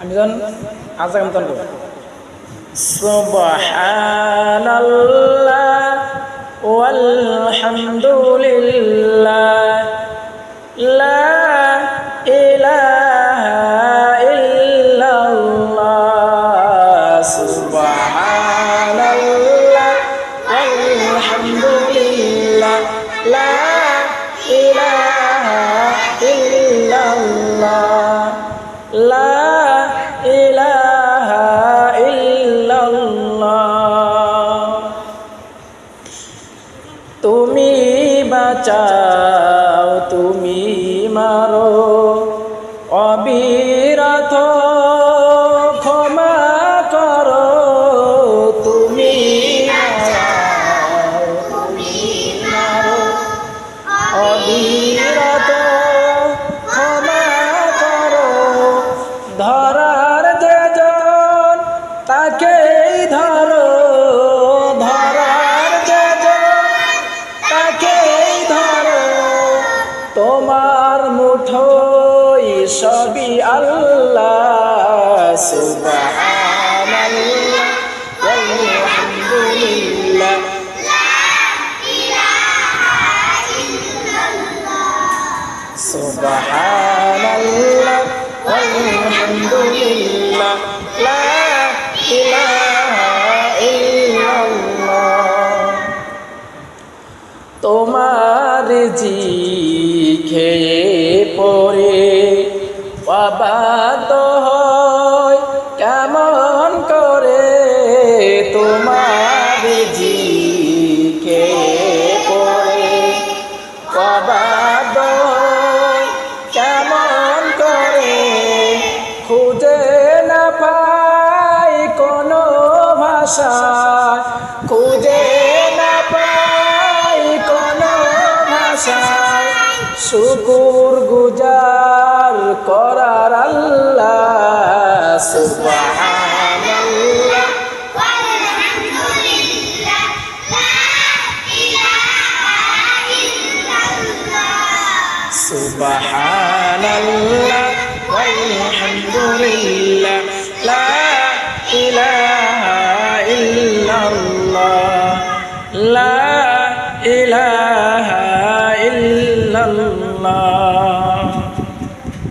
আমি যখন আজাক মতন করব। সুবহানাল্লাহ ওয়ালহামদুলিল্লাহ। লা 가자. তোমার মুঠোই সবই আল্লাহ। সুবহানাল্লাহ আলহামদুলিল্লাহ সুবহানাল্লাহ আলহামদুলিল্লাহ লা ইলাহা ইল্লাল্লাহ। তোমার জি খেয়ে পড়ে অবাদ হয়, কেমন করে তোমার জি খেয়ে পড়ে অবাদ কেমন করে খুঁজে না পাই কোনো ভাষা? সুবহানাল্লাহ।